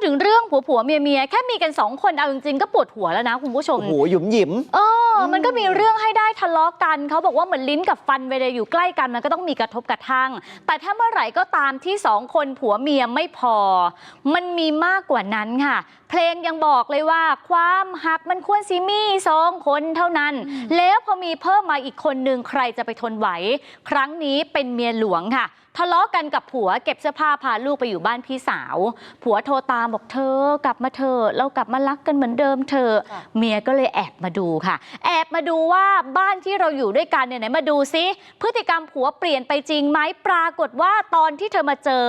ดถึงเรื่องผัวผัวเมียเมียแค่มีกันสองคนเอาจริงๆก็ปวดหัวแล้วนะคุณผู้ชมโอ้โหหยุมหยิมเออ มันก็มีเรื่องให้ได้ทะเลาะกัน เขาบอกว่าเหมือนลิ้นกับฟันเวลาอยู่ใกล้กันมันก็ต้องมีกระทบกระทั่ง แต่ถ้าเมื่อไหร่ก็ตามที่สองคนผัวเมียไม่พอ มันมีมากกว่านั้นค่ะ เพลงยังบอกเลยว่าความหักมันควรสิมีสองคนเท่านั้น แล้วพอมีเพิ่มมาอีกคนนึงใครจะไปทนไหว ครั้งนี้เป็นเมียหลวงค่ะทะเลาะกันกับผัวเก็บเสื้อผ้าพาลูกไปอยู่บ้านพี่สาว ผัวโทรตามบอกเธอกลับมาเถอะเรากลับมารักกันเหมือนเดิมเถอะค่ะเมียก็เลยแอบมาดูค่ะแอบมาดูว่าบ้านที่เราอยู่ด้วยกันเนี่ยไหนมาดูซิพฤติกรรมผัวเปลี่ยนไปจริงไหมปรากฏว่าตอนที่เธอมาเจอ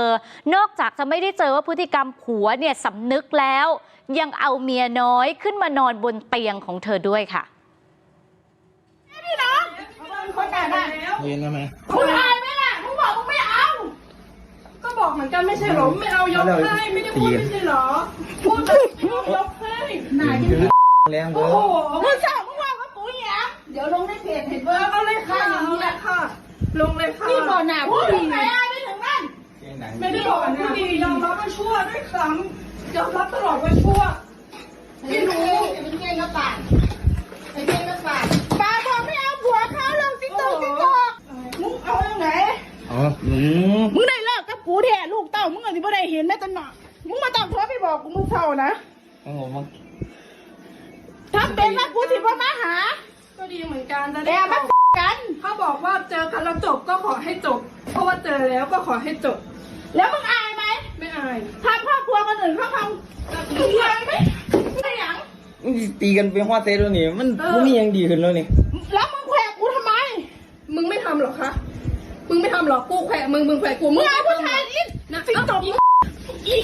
นอกจากจะไม่ได้เจอว่าพฤติกรรมผัวเนี่ยสำนึกแล้ว ยังเอาเมียน้อยขึ้นมานอนบนเตียงของเธอด้วยค่ะคนไหนบ้างเย็นแล้วไหมคุณอายไหมล่ะมึงบอกมึงไม่เอา ก็บอกเหมือนกันไม่ใช่หรอไม่เอายกให้ไม่ได้พูดไม่ใช่เหรอพูดแบบยกให้ไหนแรงเกิโอ้โหมึงสั่งมึงว่ายอะ เดี๋ยวลงในเพจเห็นเบอร์เอาเลยค่ะอย่างนี้แหละค่ะ ลงเลยค่ะนี่บอกหนาพูดดีไม่ได้ไม่ถึงนั่นไม่ได้บอกว่าพูดดียอมรับว่าชั่วด้วยครั้งยอมรับตลอดว่าชั่วไม่รู้เป็นเกงกระปากเป็นเกงกระปากปาบอกไม่เอาผัวเขาลงติ๊กต๊อกติ๊กต๊อกมึงเอาอย่างไหนอ๋ออืมมึงได้เลิกกับกูแท้ลูกเต้ามึงอาจจะไม่ได้เห็นแม่ตนหนอมึงมาต้องโทรไปบอกกูมึงเท่านะโอ้โหมันถ้าเป็นว่ากูสิบ่มาหาก็ ดีเหมือนกันจะได้มากันเขาบอกว่าเจอกันแล้วจบก็ขอให้จบ เพราะว่าเจอแล้วก็ขอให้จบ แล้วมึงอายไหมไม่อายทำครอบครัวคนอื่นเขาทำมึงอายไหมไม่หยังมันตีกันเป็นหัวเตะแล้วนี่มันมันมียังดีขึ้นแล้วนี่แล้วมึงแขวะกูทำไม มึงไม่ทำหรอคะมึงไม่ทำหรอกกูแขวะมึงมึงแขวะกูมึงเอาผู้ชายอีกนะติ๊กตอกอีกอีก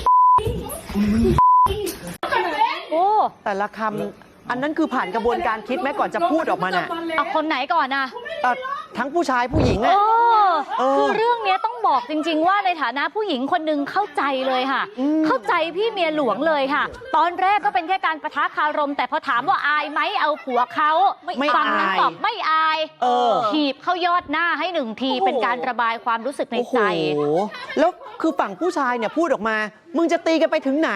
กันเลยโอ้แต่ละคำ อันนั้นคือผ่านกระบวนการคิดไหมก่อนจะพูดออกมาน่ะเอาคนไหนก่อนอะเอ่อทั้งผู้ชายผู้หญิงเออะอเออคือเรื่องเนี้ยต้องบอกจริง ๆ ว่าในฐานะผู้หญิงคนหนึ่งเข้าใจเลยค่ะ อืม เข้าใจพี่เมียหลวงเลยค่ะ ตอนแรกก็เป็นแค่การประทะคารม แต่พอถามว่าอายไหมเอาผัวเขาไม่ฝั่งนั้นอายตอบไม่อายเออ ถีบเข้ายอดหน้าให้หนึ่งทีโอ้โหเป็นการระบายความรู้สึกในโอ้โห ใจ แล้วคือฝั่งผู้ชายเนี่ยพูดออกมา มึงจะตีกันไปถึงไหน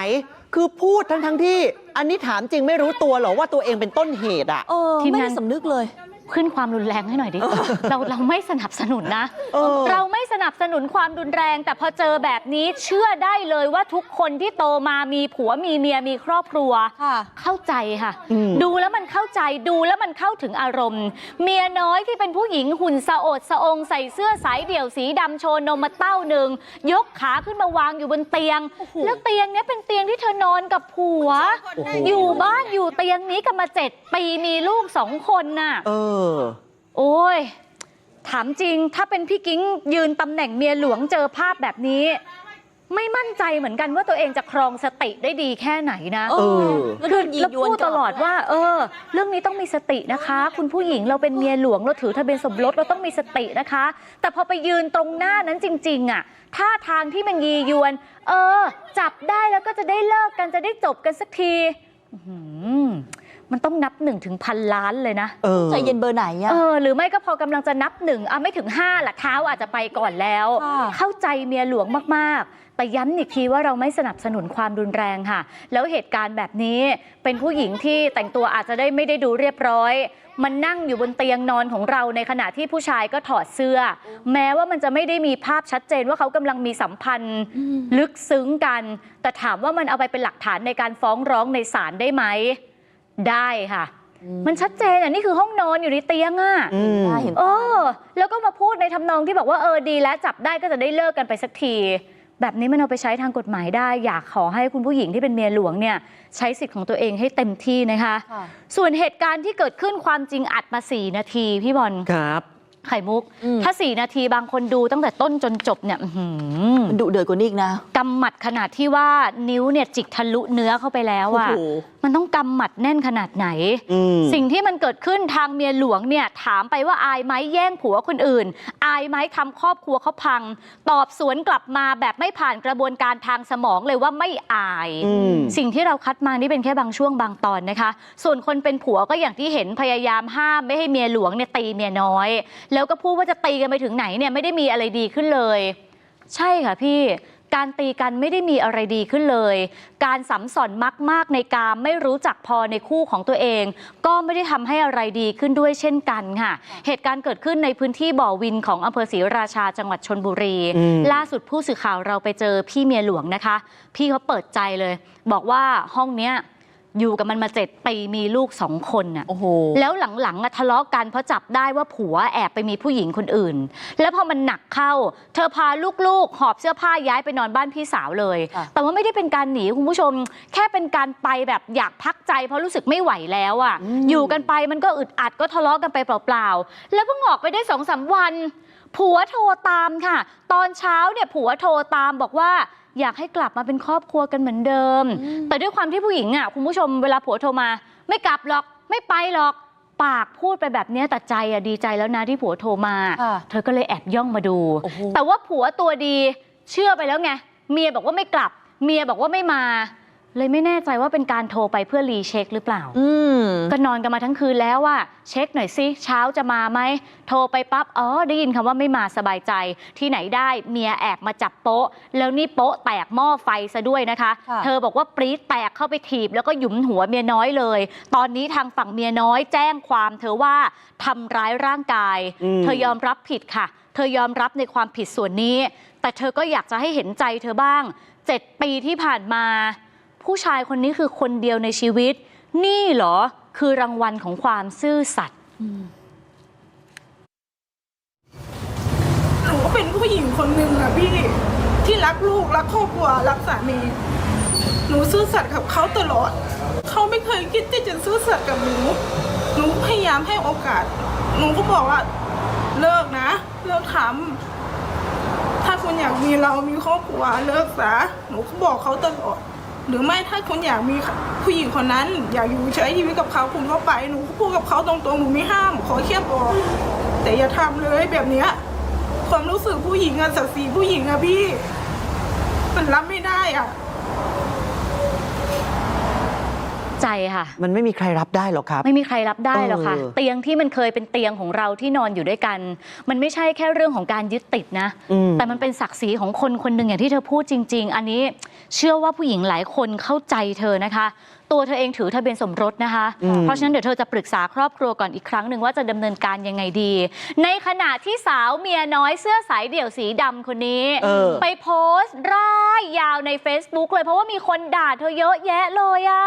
คือพูดทั้งทั้งๆที่ อันนี้ถามจริงไม่รู้ตัวเหรอว่าตัวเองเป็นต้นเหตุอะ เออ ทีมไม่งาน ได้สำนึกเลย ขึ้นความรุนแรงให้หน่อยดิ เราเราไม่สนับสนุนนะ เออ เราไม่สนับสนุนความรุนแรง แต่พอเจอแบบนี้เชื่อได้เลยว่าทุกคนที่โตมามีผัวมีเมียมีครอบครัว ค่ะ เข้าใจค่ะ อืม ดูแล้วมันเข้าใจดูแล้วมันเข้าถึงอารมณ์ เมียน้อยที่เป็นผู้หญิงหุ่นสะโอดสะองใส่เสื้อสายเดี่ยวสีดำโชว์นมมาเต้าหนึ่งยกขาขึ้นมาวางอยู่บนเตียงแล้วเตียงเนี้ยเป็นเตียงที่เธอนอนกับผัวโอ้โหอยู่บ้านอยู่เตียงนี้กันมาเจ็ดปีมีลูกสองคนน่ะ เออโอ้ย ถามจริงถ้าเป็นพี่กิ้งยืนตำแหน่งเมียหลวงเจอภาพแบบนี้ ไม่มั่นใจเหมือนกันว่าตัวเองจะครองสติได้ดีแค่ไหนนะเอเออแล้วโดนยิงแล้วยวนพูดกตลับลอดว่า เออ เรื่องนี้ต้องมีสตินะคะ คุณผู้หญิงเราเป็นเมียหลวงเราถือทะเบียนสมรสเราต้องมีสตินะคะ แต่พอไปยืนตรงหน้านั้นจริง ๆ อะท่าทางที่มันยียวน เออ จับได้แล้วก็จะได้เลิกกันจะได้จบกันสักที อื้อหือ มันต้องนับหนึ่งถึงพันล้านเลยนะเออใจเย็นเบอร์ไหนอะเออหรือไม่ก็พอกำลังจะนับหนึ่งอะไม่ถึงห้าละเท้าอาจจะไปก่อนแล้วค่ะเข้าใจเมียหลวงมากๆ แต่ย้ำอีกทีว่าเราไม่สนับสนุนความรุนแรงค่ะ แล้วเหตุการณ์แบบนี้เป็นผู้หญิงที่แต่งตัวอาจจะได้ไม่ได้ดูเรียบร้อยมันนั่งอยู่บนเตียงนอนของเราในขณะที่ผู้ชายก็ถอดเสื้อ แม้ว่ามันจะไม่ได้มีภาพชัดเจนว่าเขากำลังมีสัมพันธ์ ลึกซึ้งกัน แต่ถามว่ามันเอาไปเป็นหลักฐานในการฟ้องร้องในศาลได้ไหม ได้ค่ะ มันชัดเจนอะนี่คือห้องนอนอยู่ในเตียงอะอืมน่าเห็นเออ แล้วก็มาพูดในทำนองที่บอกว่าเออดีแล้วจับได้ก็จะได้เลิกกันไปสักที แบบนี้มันเอาไปใช้ทางกฎหมายได้ อยากขอให้คุณผู้หญิงที่เป็นเมียหลวงเนี่ย ใช้สิทธิ์ของตัวเองให้เต็มที่นะคะค่ะส่วนเหตุการณ์ที่เกิดขึ้นความจริงอัดมา4นาทีพี่บอลครับ ไข่มุกอืมถ้า 4 นาทีบางคนดูตั้งแต่ต้นจนจบเนี่ยอื้อหือมันดุเดือดกว่านี้อีกนะ กำหมัดขนาดที่ว่านิ้วเนี่ยจิกทะลุเนื้อเข้าไปแล้วอะโอ้โหมันต้องกำหมัดแน่นขนาดไหน อืม สิ่งที่มันเกิดขึ้นทางเมียหลวงเนี่ยถามไปว่าอายไหมแย่งผัวคนอื่น อายไหมทำครอบครัวเขาพัง ตอบสวนกลับมาแบบไม่ผ่านกระบวนการทางสมองเลยว่าไม่อาย อืม สิ่งที่เราคัดมานี่เป็นแค่บางช่วงบางตอนนะคะ ส่วนคนเป็นผัวก็อย่างที่เห็นพยายามห้ามไม่ให้เมียหลวงเนี่ยตีเมียน้อยแล้วก็พูดว่าจะตีกันไปถึงไหนเนี่ยไม่ได้มีอะไรดีขึ้นเลย ใช่ค่ะพี่การตีกันไม่ได้มีอะไรดีขึ้นเลย การสัมสอนมักมากในกามไม่รู้จักพอในคู่ของตัวเอง ก็ไม่ได้ทำให้อะไรดีขึ้นด้วยเช่นกันค่ะ เหตุการณ์เกิดขึ้นในพื้นที่บ่อวินของอำเภอศรีราชาจังหวัดชนบุรีอืมล่าสุดผู้สื่อข่าวเราไปเจอพี่เมียหลวงนะคะ พี่เขาเปิดใจเลย บอกว่าห้องเนี้ย อยู่กับมันมาเจ็ดปีมีลูกสองคนน่ะ โอ้โห แล้วหลังๆอะทะเลาะกันเพราะจับได้ว่าผัวแอบไปมีผู้หญิงคนอื่น แล้วพอมันหนักเข้า เธอพาลูกๆ หอบเสื้อผ้าย้ายไปนอนบ้านพี่สาวเลย ค่ะ แต่ว่าไม่ได้เป็นการหนีคุณผู้ชม แค่เป็นการไปแบบอยากพักใจเพราะรู้สึกไม่ไหวแล้วอะอยู่กันไปมันก็อึดอัดก็ทะเลาะกันไปเปล่าๆ แล้วเพิ่งออกไปได้สองสามวัน ผัวโทรตามค่ะ ตอนเช้าเนี่ยผัวโทรตามบอกว่า อยากให้กลับมาเป็นครอบครัวกันเหมือนเดิม แต่ด้วยความที่ผู้หญิงอะคุณผู้ชมเวลาผัวโทรมา ไม่กลับหรอกไม่ไปหรอกปากพูดไปแบบเนี้ยแต่ใจอะดีใจแล้วนะที่ผัวโทรมาค่ะเธอก็เลยแอบย่องมาดูโอ้โหแต่ว่าผัวตัวดีเชื่อไปแล้วไงเมียบอกว่าไม่กลับ เมียบอกว่าไม่มา เลยไม่แน่ใจว่าเป็นการโทรไปเพื่อรีเช็คหรือเปล่า อืม ก็นอนกันมาทั้งคืนแล้วว่าเช็คหน่อยสิเช้าจะมาไหม โทรไปปั๊บอ๋อได้ยินคำว่าไม่มาสบายใจ ที่ไหนได้เมียแอบมาจับโป๊ะ แล้วนี่โป๊ะแตกหม้อไฟซะด้วยนะคะ ค่ะ เธอบอกว่าปรี๊ดแตกเข้าไปถีบ แล้วก็หยุมหัวเมียน้อยเลย ตอนนี้ทางฝั่งเมียน้อยแจ้งความเธอว่าทำร้ายร่างกาย อืม เธอยอมรับผิดค่ะ เธอยอมรับในความผิดส่วนนี้ แต่เธอก็อยากจะให้เห็นใจเธอบ้างเจ็ดปีที่ผ่านมา ผู้ชายคนนี้คือคนเดียวในชีวิต นี่เหรอ คือรางวัลของความซื่อสัตย์หนูก็เป็นผู้หญิงคนหนึ่งอะพี่ที่รักลูกรักครอบครัวรักสามีหนูซื่อสัตย์กับเขาตลอด เขาไม่เคยคิดที่จะซื่อสัตย์กับหนูหนูพยายามให้โอกาสหนูก็บอกว่า เลิกนะ เลิกทำถ้าคุณอยากมีเรามีครอบครัวเลิกซะหนูก็บอกเขาตลอด หรือไม่ถ้าคุณอยากมีผู้หญิงคนนั้น อยากอยู่ใช้ชีวิตกับเขาคุณก็ไปหนูพูดกับเขาตรงๆหนูไม่ห้าม ขอแค่บอกแต่อย่าทำเลยแบบเนี้ยความรู้สึกผู้หญิงอะศักดิ์ศรีผู้หญิงอะพี่ มันรับไม่ได้อะ ใจค่ะ มันไม่มีใครรับได้หรอกครับ ไม่มีใครรับได้หรอกค่ะเออเตียงที่มันเคยเป็นเตียงของเราที่นอนอยู่ด้วยกัน มันไม่ใช่แค่เรื่องของการยึดติดนะอืมแต่มันเป็นศักดิ์ศรีของคนคนหนึ่งอย่างที่เธอพูดจริง ๆ อันนี้เชื่อว่าผู้หญิงหลายคนเข้าใจเธอนะคะ ตัวเธอเองถือทะเบียนสมรสนะคะอืมเพราะฉะนั้นเดี๋ยวเธอจะปรึกษาครอบครัวก่อนอีกครั้งหนึ่งว่าจะดำเนินการยังไงดี ในขณะที่สาวเมียน้อยเสื้อสายเดี่ยวสีดำคนนี้เออไปโพสต์ร่ายยาวใน Facebook เลยเพราะว่ามีคนด่าเธอเยอะแยะเลยอะ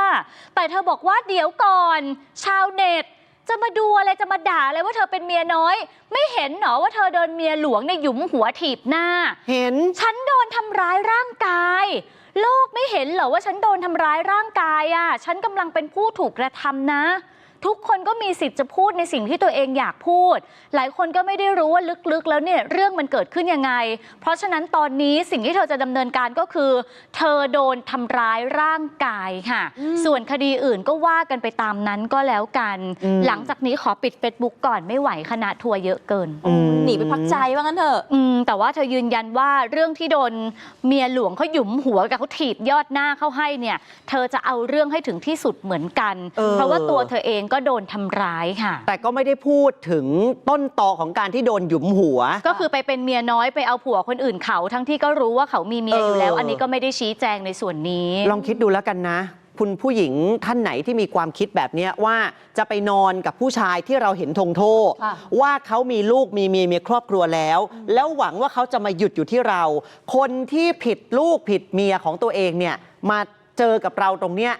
แต่เธอบอกว่าเดี๋ยวก่อน ชาวเน็ตจะมาดูอะไรจะมาด่าอะไรว่าเธอเป็นเมียน้อย ไม่เห็นเหรอว่าเธอโดนเมียหลวงเนี่ยหยุมหัวถีบหน้า เห็น ฉันโดนทำร้ายร่างกาย โลกไม่เห็นเหรอว่าฉันโดนทำร้ายร่างกายอะ ฉันกำลังเป็นผู้ถูกกระทำนะ ทุกคนก็มีสิทธิ์จะพูดในสิ่งที่ตัวเองอยากพูด หลายคนก็ไม่ได้รู้ว่าลึกๆ แล้วเนี่ยเรื่องมันเกิดขึ้นยังไง เพราะฉะนั้นตอนนี้สิ่งที่เธอจะดำเนินการก็คือ เธอโดนทำร้ายร่างกายค่ะ ส่วนคดีอื่นก็ว่ากันไปตามนั้นก็แล้วกัน อืม หลังจากนี้ขอปิด Facebook ก่อนไม่ไหวคณะทัวร์เยอะเกิน อืม หนีไปพักใจว่างั้นเถอะ อืมแต่ว่าเธอยืนยันว่าเรื่องที่โดนเมียหลวงเขาหยุมหัวกับเขาถีบยอดหน้าเข้าให้เนี่ย เธอจะเอาเรื่องให้ถึงที่สุดเหมือนกัน เออ เพราะว่าตัวเธอเองก็โดนทำร้ายค่ะ แต่ก็ไม่ได้พูดถึงต้นตอของการที่โดนหยุมหัว ก็คือไปเป็นเมียน้อยไปเอาผัวคนอื่นเขาทั้งที่ก็รู้ว่าเขามีเมียอยู่แล้ว เอออั อันนี้ก็ไม่ได้ชี้แจงในส่วนนี้ ลองคิดดูแล้วกันนะ คุณผู้หญิงท่านไหนที่มีความคิดแบบเนี้ยว่าจะไปนอนกับผู้ชายที่เราเห็นทงโทษค่ะ ว่าเขามีลูกมีเมียมีครอบครัวแล้ว แล้วหวังว่าเขาจะมาหยุดอยู่ที่เรา คนที่ผิดลูกผิดเมียของตัวเองเนี่ยมาเจอกับเราตรงเนี้ย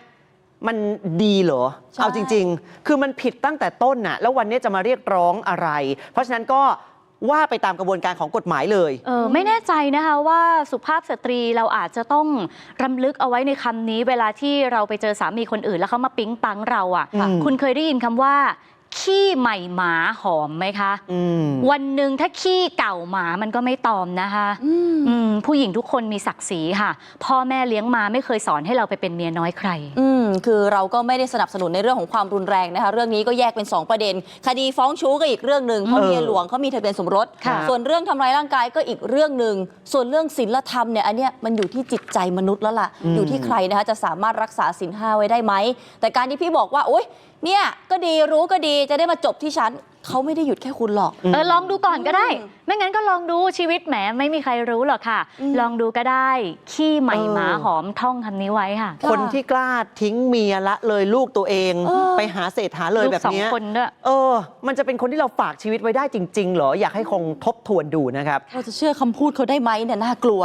มันดีเหรอใช่เอาจริง ๆ คือมันผิดตั้งแต่ต้นน่ะ แล้ววันนี้จะมาเรียกร้องอะไร เพราะฉะนั้นก็ว่าไปตามกระบวนการของกฎหมายเลยเออไม่แน่ใจนะคะว่าสุภาพสตรีเราอาจจะต้องรำลึกเอาไว้ในคำนี้ เวลาที่เราไปเจอสามีคนอื่นแล้วเขามาปิ๊งปังเราอะ่ะอืมคุณเคยได้ยินคำว่า ขี้ใหม่หมาหอมไหมคะอืมวันหนึ่งถ้าขี้เก่าหมามันก็ไม่ตอมนะคะอืมอืมผู้หญิงทุกคนมีศักดิ์ศรีค่ะ พ่อแม่เลี้ยงมาไม่เคยสอนให้เราไปเป็นเมียน้อยใคร อืมคือเราก็ไม่ได้สนับสนุนในเรื่องของความรุนแรงนะคะ เรื่องนี้ก็แยกเป็น 2 ประเด็น คดีฟ้องชู้ก็อีกเรื่องหนึ่งเพราะเออเมียหลวงเขามีทะเบียนสมรสค่ะส่วนเรื่องทำร้ายร่างกายก็อีกเรื่องหนึ่งส่วนเรื่องศีลธรรมเนี่ยอันเนี้ยมันอยู่ที่จิตใจมนุษย์แล้วล่ะอยู่ที่ใครนะคะจะสามารถรักษาศีลห้าไว้ได้ไหมแต่การที่พี่บอกว่าโอ๊ย เนี่ยก็ดีรู้ก็ดีจะได้มาจบที่ฉันเขาไม่ได้หยุดแค่คุณหรอก เออลองดูก่อนก็ได้อืมไม่งั้นก็ลองดูชีวิตแหมไม่มีใครรู้หรอกค่ะอืมลองดูก็ได้ ขี้ใหม่เออหมาหอมท่องคำนี้ไว้ค่ะ คนที่กล้าทิ้งเมียละเลยลูกตัวเองเออไปหาเศษหาเลยลูกแบบสองเนี้ยคนด้วยเออ มันจะเป็นคนที่เราฝากชีวิตไว้ได้จริง ๆ เหรอ อยากให้คงทบทวนดูนะครับเราจะเชื่อคำพูดเขาได้ไหมเนี่ยน่ากลัว